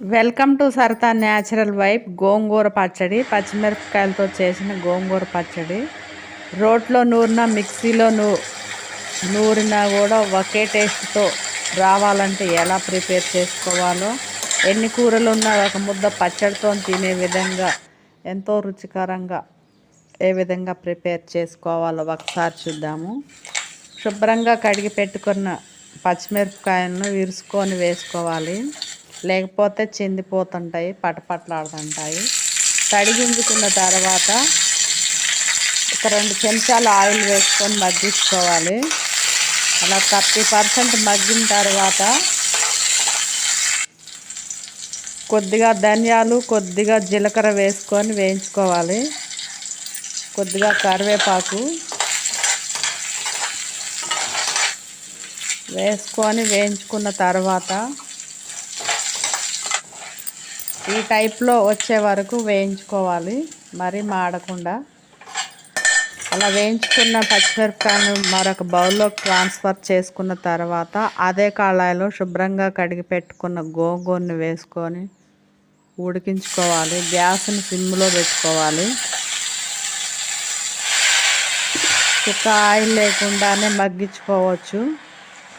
Welcome to Saratha natural vibe gongura pachadi పచ్చిమిరపకాయలతో చేసిన గోంగూర పచ్చడి. రోట్లో నూరిన మిక్సీలో నూ నూరినా కూడా ఒకే టేస్ట్తో రావాలంటే ఎలా ప్రిపేర్ చేసుకోవాలో ఎన్ని కూరలు ఉన్నా ఒక ముద్ద పచ్చడితో తినే విధంగా ఎంతో రుచికరంగా ఏ విధంగా ప్రిపేర్ చేసుకోవాలో ఒకసారి చూద్దాము. శుభ్రంగా కడిగి పెట్టుకున్న పచ్చిమిరపకాయలను విరుసుకొని వేసుకోవాలి. లేకపోతే చెందిపోతుంటాయి పటపట్లాడుతుంటాయి. కడిగించుకున్న తర్వాత ఒక రెండు చెంచాలు ఆయిల్ వేసుకొని మగ్గించుకోవాలి. అలా థర్టీ పర్సెంట్ మగ్గిన తర్వాత కొద్దిగా ధనియాలు కొద్దిగా జీలకర్ర వేసుకొని వేయించుకోవాలి. కొద్దిగా కరివేపాకు వేసుకొని వేయించుకున్న తర్వాత ఈ టైప్లో వచ్చే వరకు వేయించుకోవాలి. మరీ మాడకుండా. అలా వేయించుకున్న పచ్చిమిరపకాయలు మరొక బౌల్లో ట్రాన్స్ఫర్ చేసుకున్న తర్వాత అదే కళాయిలో శుభ్రంగా కడిగి పెట్టుకున్న గోంగూరని వేసుకొని ఉడికించుకోవాలి. గ్యాస్ని సిమ్లో పెట్టుకోవాలి. చుక్క ఆయిల్ లేకుండానే మగ్గించుకోవచ్చు.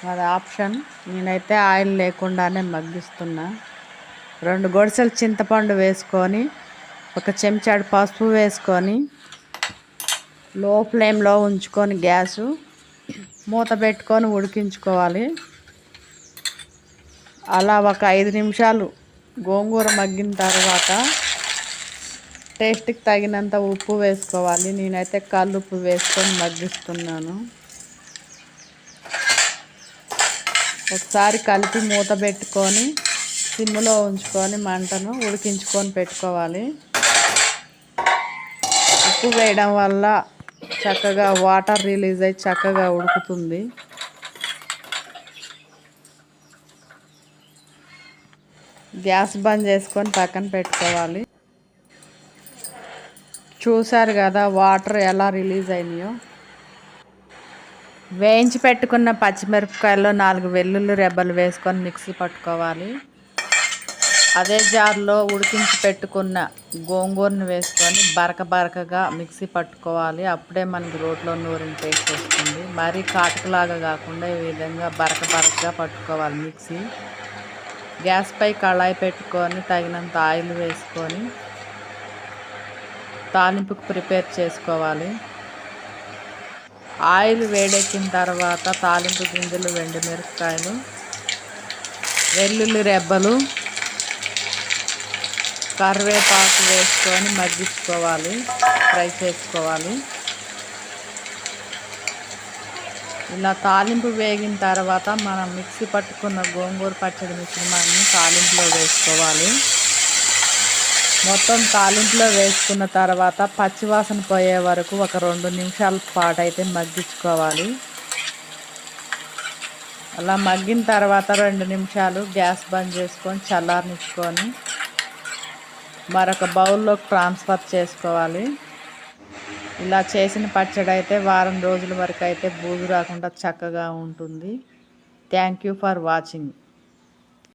అది ఆప్షన్. నేనైతే ఆయిల్ లేకుండానే మగ్గిస్తున్నా. రెండు గొడిసెలు చింతపండు వేసుకొని ఒక చెంచాడు పసుపు వేసుకొని లో ఫ్లేమ్లో ఉంచుకొని గ్యాసు మూత పెట్టుకొని ఉడికించుకోవాలి. అలా ఒక ఐదు నిమిషాలు గోంగూర మగ్గిన తర్వాత టేస్ట్కి తగినంత ఉప్పు వేసుకోవాలి. నేనైతే కల్లుప్పు వేసుకొని మగ్గిస్తున్నాను. ఒకసారి కలిపి మూత పెట్టుకొని సిమ్లో ఉంచుకొని మంటను ఉడికించుకొని పెట్టుకోవాలి. ఉప్పు వేయడం వల్ల చక్కగా వాటర్ రిలీజ్ అయ్యి చక్కగా ఉడుకుతుంది. గ్యాస్ బంద్ చేసుకొని పక్కన పెట్టుకోవాలి. చూసారు కదా వాటర్ ఎలా రిలీజ్ అయినాయో. వేయించి పెట్టుకున్న పచ్చిమిరపకాయల్లో నాలుగు వెల్లుల్లి రెబ్బలు వేసుకొని మిక్సీ పట్టుకోవాలి. అదే జార్లో ఉడికించి పెట్టుకున్న గోంగూరను వేసుకొని బరక బరకగా మిక్సీ పట్టుకోవాలి. అప్పుడే మనకి రోట్లో నూరిన టేస్ట్ వస్తుంది. మరీ కాటుకలాగా కాకుండా ఈ విధంగా బరక బరకగా పట్టుకోవాలి మిక్సీ. గ్యాస్పై కళాయి పెట్టుకొని తగినంత ఆయిల్ వేసుకొని తాలింపుకు ప్రిపేర్ చేసుకోవాలి. ఆయిల్ వేడెక్కిన తర్వాత తాలింపు గింజలు వెండి మిరపకాయలు వెల్లుల్లి రెబ్బలు కరివేపాకు వేసుకొని మగ్గించుకోవాలి. ఫ్రై చేసుకోవాలి. ఇలా తాలింపు వేగిన తర్వాత మనం మిక్సీ పట్టుకున్న గోంగూర పచ్చడి మిశ్రమాన్ని తాలింపులో వేసుకోవాలి. మొత్తం తాలింపులో వేసుకున్న తర్వాత పచ్చివాసన పోయే వరకు ఒక రెండు నిమిషాల పాటు అయితే మగ్గించుకోవాలి. అలా మగ్గిన తర్వాత రెండు నిమిషాలు గ్యాస్ బంద్ చేసుకొని చల్లారనిచ్చుకొని మరొక బౌల్లోకి ట్రాన్స్ఫర్ చేసుకోవాలి. ఇలా చేసిన పచ్చడి అయితే వారం రోజుల వరకు అయితే బూజు రాకుండా చక్కగా ఉంటుంది. Thank you for watching